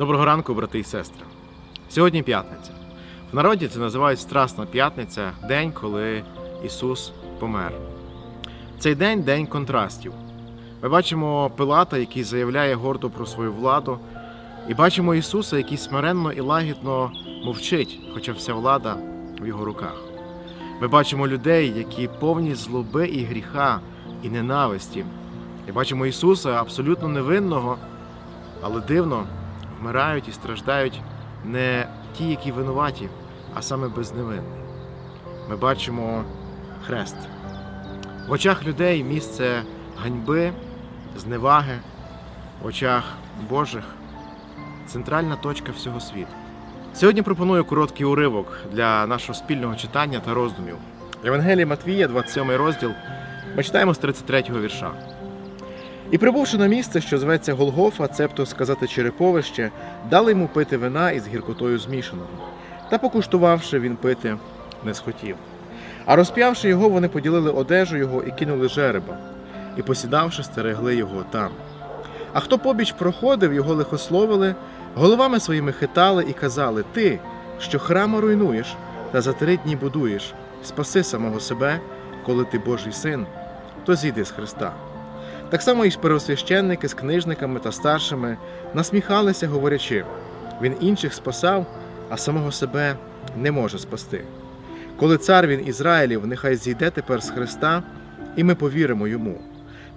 Доброго ранку, брати і сестри. Сьогодні п'ятниця. В народі це називають Страсна п'ятниця, день, коли Ісус помер. Цей день день контрастів. Ми бачимо Пилата, який заявляє гордо про свою владу, і бачимо Ісуса, який смиренно і лагідно мовчить, хоча вся влада в його руках. Ми бачимо людей, які повні злоби і гріха, і ненависті. І бачимо Ісуса абсолютно невинного, але дивно вмирають і страждають не ті, які винуваті, а саме безневинний. Ми бачимо хрест. В очах людей місце ганьби, зневаги, в очах Божих центральна точка всього світу. Сьогодні пропоную короткий уривок для нашого спільного читання та роздумів. Євангелія Матвія, 27 розділ. Ми читаємо з 33 вірша. І прибувши на місце, що зветься Голгофа, цебто сказати череповище, дали йому пити вина із гіркотою змішаного. Та покуштувавши, він пити не схотів. А розп'явши його, вони поділили одежу його і кинули жереба, і посідавши, стерегли його там. А хто побіч проходив, його лихословили, головами своїми хитали і казали: Ти, що храма руйнуєш, та за три дні будуєш, спаси самого себе, коли ти Божий син, то зійди з Христа. Так само і первосвященники з книжниками та старшими насміхалися, говорячи: він інших спасав, а самого себе не може спасти. Коли цар він Ізраїлів, нехай зійде тепер з Христа, і ми повіримо йому.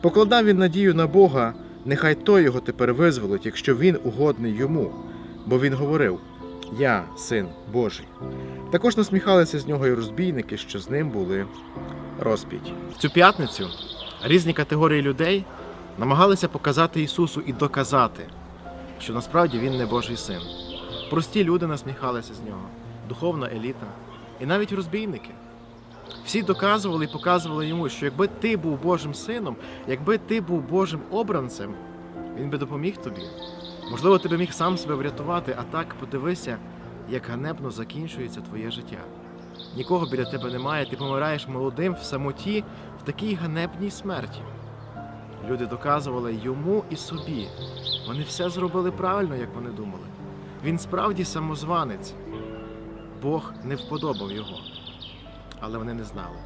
Покладав він надію на Бога, нехай той його тепер визволить, якщо він угодний йому, бо він говорив: Я син Божий. Також насміхалися з нього і розбійники, що з ним були розп'яті. В цю п'ятницю різні категорії людей намагалися показати Ісусу і доказати, що насправді Він не Божий син. Прості люди насміхалися з нього, духовна еліта і навіть розбійники. Всі доказували і показували йому, що якби ти був Божим сином, якби ти був Божим обранцем, він би допоміг тобі. Можливо, ти би міг сам себе врятувати, а так подивися, як ганебно закінчується твоє життя. Нікого біля тебе немає, ти помираєш молодим в самоті в такій ганебній смерті. Люди доказували йому і собі. Вони все зробили правильно, як вони думали. Він справді самозванець. Бог не вподобав його. Але вони не знали.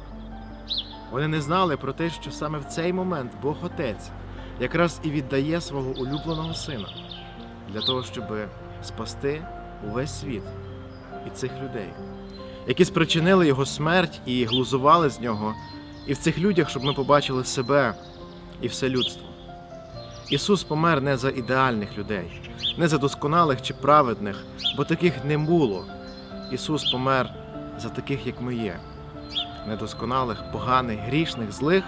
Вони не знали про те, що саме в цей момент Бог Отець якраз і віддає свого улюбленого сина для того, щоб спасти увесь світ і цих людей, які спричинили його смерть і глузували з нього, і в цих людях, щоб ми побачили себе і все людство. Ісус помер не за ідеальних людей, не за досконалих чи праведних, бо таких не було. Ісус помер за таких, як ми є, недосконалих, поганих, грішних, злих.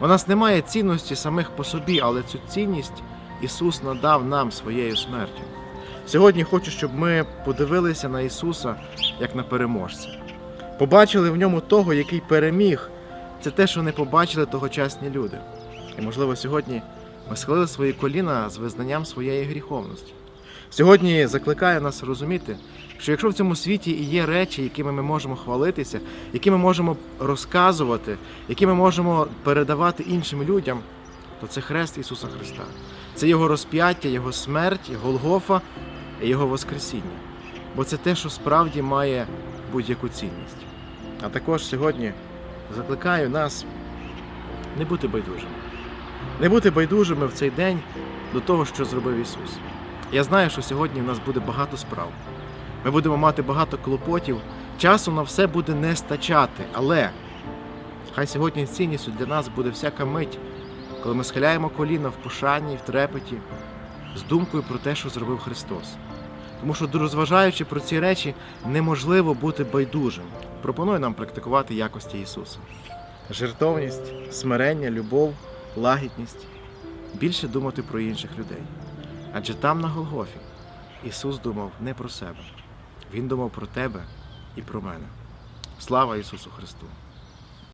У нас немає цінності самих по собі, але цю цінність Ісус надав нам своєю смертю. Сьогодні хочу, щоб ми подивилися на Ісуса як на переможця. Побачили в ньому того, який переміг. Це те, що не побачили тогочасні люди. І, можливо, сьогодні ми схилили свої коліна з визнанням своєї гріховності. Сьогодні закликає нас розуміти, що якщо в цьому світі і є речі, якими ми можемо хвалитися, які ми можемо розказувати, які ми можемо передавати іншим людям, то це хрест Ісуса Христа. Це Його розп'яття, Його смерть, Голгофа і Його Воскресіння. Бо це те, що справді має будь-яку цінність. А також сьогодні закликаю нас не бути байдужими. Не бути байдужими в цей день до того, що зробив Ісус. Я знаю, що сьогодні в нас буде багато справ. Ми будемо мати багато клопотів. Часу на все буде не стачати, але хай сьогодні цінністю для нас буде всяка мить, коли ми схиляємо коліна в пошанні, в трепеті, з думкою про те, що зробив Христос. Тому що, розважаючи про ці речі, неможливо бути байдужим. Пропоную нам практикувати якості Ісуса. Жертовність, смирення, любов, лагідність, більше думати про інших людей. Адже там, на Голгофі, Ісус думав не про себе, Він думав про тебе і про мене. Слава Ісусу Христу!